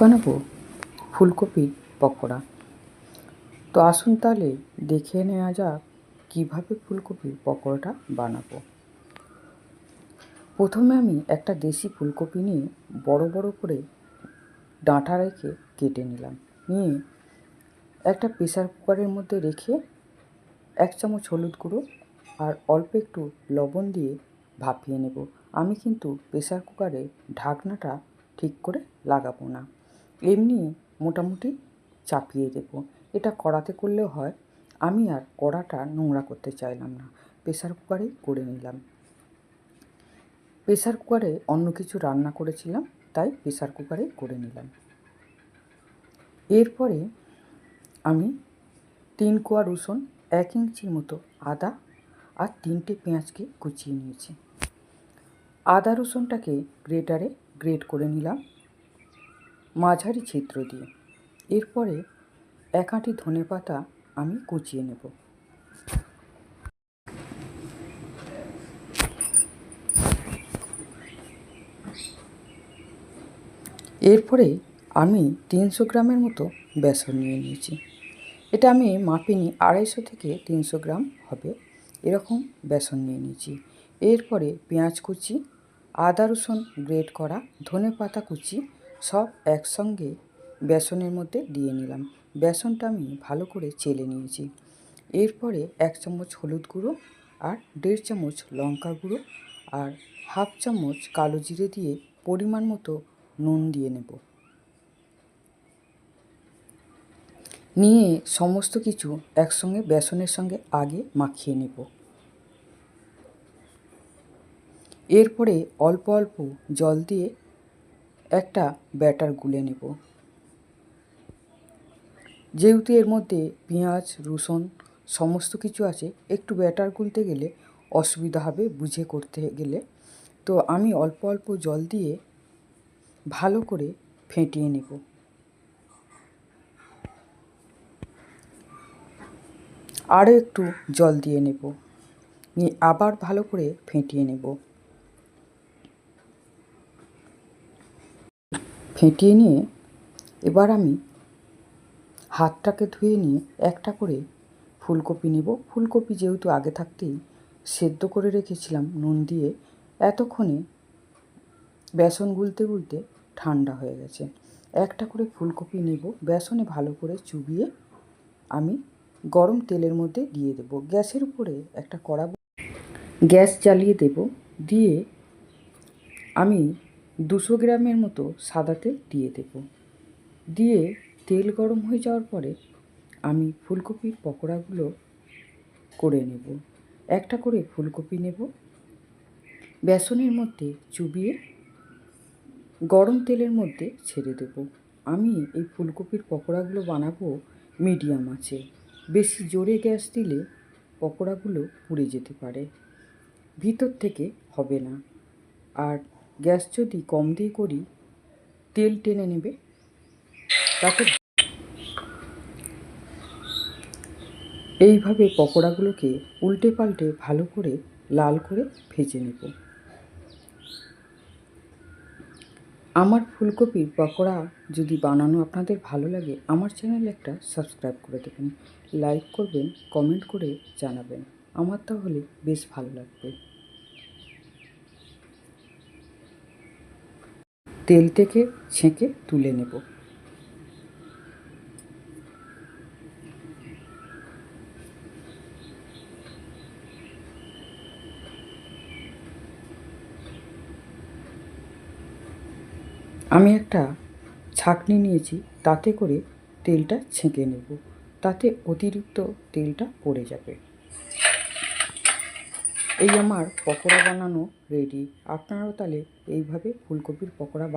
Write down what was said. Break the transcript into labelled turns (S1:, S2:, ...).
S1: বানাবো? ফুলকপির পকোড়া। তো আসুন তাহলে দেখে নেওয়া যাক কীভাবে ফুলকপির পকোড়াটা বানাবো। প্রথমে আমি একটা দেশি ফুলকপি নিয়ে বড় বড় করে ডাঁটা রেখে কেটে নিলাম। নিয়ে একটা প্রেসার কুকারের মধ্যে রেখে এক চামচ হলুদ গুঁড়ো আর অল্প একটু লবণ দিয়ে ভাপিয়ে নেব। আমি কিন্তু প্রেসার কুকারে ঢাকনাটা ঠিক করে লাগাবো না। এমনি মোটামুটি চাপিয়ে দেব। এটা কড়াতে করলেও হয়। আমি আর কড়াটা নোংরা করতে চাইলাম না। প্রেসার কুকারেই করে নিলাম। প্রেসার কুকারে অন্য কিছু রান্না করেছিলাম, তাই প্রেসার কুকারে করে নিলাম। এরপরে আমি তিন কোয়া রসুন, এক ইঞ্চির মতো আদা আর তিনটে পেঁয়াজকে কুচিয়ে নিয়েছি। আদা রসুনটাকে গ্রেটারে গ্রেট করে নিলাম। মাঝারি ছিদ্র দিয়ে। এরপরে এক আঁটি ধনে পাতা আমি কুচিয়ে নেব। এরপরে আমি তিনশো গ্রামের মতো বেসন নিয়ে নিয়েছি। এটা আমি মাপিনি আড়াইশো থেকে তিনশো গ্রাম হবে। এরকম বেসন নিয়ে নিয়েছি। এরপরে পেঁয়াজ কুচি, আদা রসুন গ্রেট করা ধনে পাতা কুচি সব একসঙ্গে বেসনের মধ্যে দিয়ে নিলাম। বেসনটা আমি ভালো করে চেলে নিয়েছি। এরপরে এক চামচ হলুদ গুঁড়ো আর দেড় চামচ লঙ্কা গুঁড়ো আর হাফ চামচ কালো জিরে দিয়ে পরিমাণ মতো নুন দিয়ে নেব। নিয়ে সমস্ত কিছু একসঙ্গে বেসনের সঙ্গে আগে মাখিয়ে নেব। এরপরে অল্প অল্প জল দিয়ে একটা ব্যাটার গুলে নেব। যেহেতু এর মধ্যে পেঁয়াজ, রসুন সমস্ত কিছু আছে, একটু ব্যাটার গুলতে গেলে অসুবিধা হবে বুঝে করতে গেলে। তো আমি অল্প অল্প জল দিয়ে ভালো করে ফেটিয়ে নেব। আরও একটু জল দিয়ে নেব। নিয়ে আবার ভালো করে ফেটিয়ে নেব। ফেটিয়ে নিয়ে এবার আমি হাতটাকে ধুয়ে নিয়ে একটা করে ফুলকপি নেব। ফুলকপি যেহেতু আগে থাকতেই সেদ্ধ করে রেখেছিলাম নুন দিয়ে, এতক্ষণে বেসন গুলতে গুলতে ঠান্ডা হয়ে গেছে। একটা করে ফুলকপি নেব, বেসনে ভালো করে চুবিয়ে আমি গরম তেলের মধ্যে দিয়ে দেব। গ্যাসের উপরে একটা কড়া গ্যাস জ্বালিয়ে দেব। দিয়ে আমি দুশো গ্রামের মতো সাদা তেল দিয়ে দেব। দিয়ে তেল গরম হয়ে যাওয়ার পরে আমি ফুলকপির পকোড়াগুলো করে নেব। একটা করে ফুলকপি নেব। বেসনের মধ্যে চুবিয়ে গরম তেলের মধ্যে ছেড়ে দেব। আমি এই ফুলকপির পকোড়াগুলো বানাবো মিডিয়াম আছে। বেশি জোরে গ্যাস দিলে পকোড়াগুলো পুড়ে যেতে পারে। ভিতর থেকে হবে না। আর গ্যাস যদি কম দিয়ে করি, তেল টেনে নেবে। তাতে এইভাবে পকোড়াগুলোকে উল্টে পাল্টে ভালো করে, লাল করে ভেজে নেব। আমার ফুলকপির পকোড়া যদি বানানো আপনাদের ভালো লাগে, আমার চ্যানেল একটা সাবস্ক্রাইব করে দেবেন। লাইক করবেন, কমেন্ট করে জানাবেন। আমার তাহলে বেশ ভালো লাগবে। তেল থেকে ছেঁকে তুলে নেব। আমি একটা ছাঁকনি নিয়েছি, তাতে করে তেলটা ছেঁকে নেব। তাতে অতিরিক্ত তেলটা পড়ে যাবে। এই আমার পকোড়া বানানো রেডি আপনারাও তাহলে এইভাবে ফুলকপির পকোড়া বানিয়ে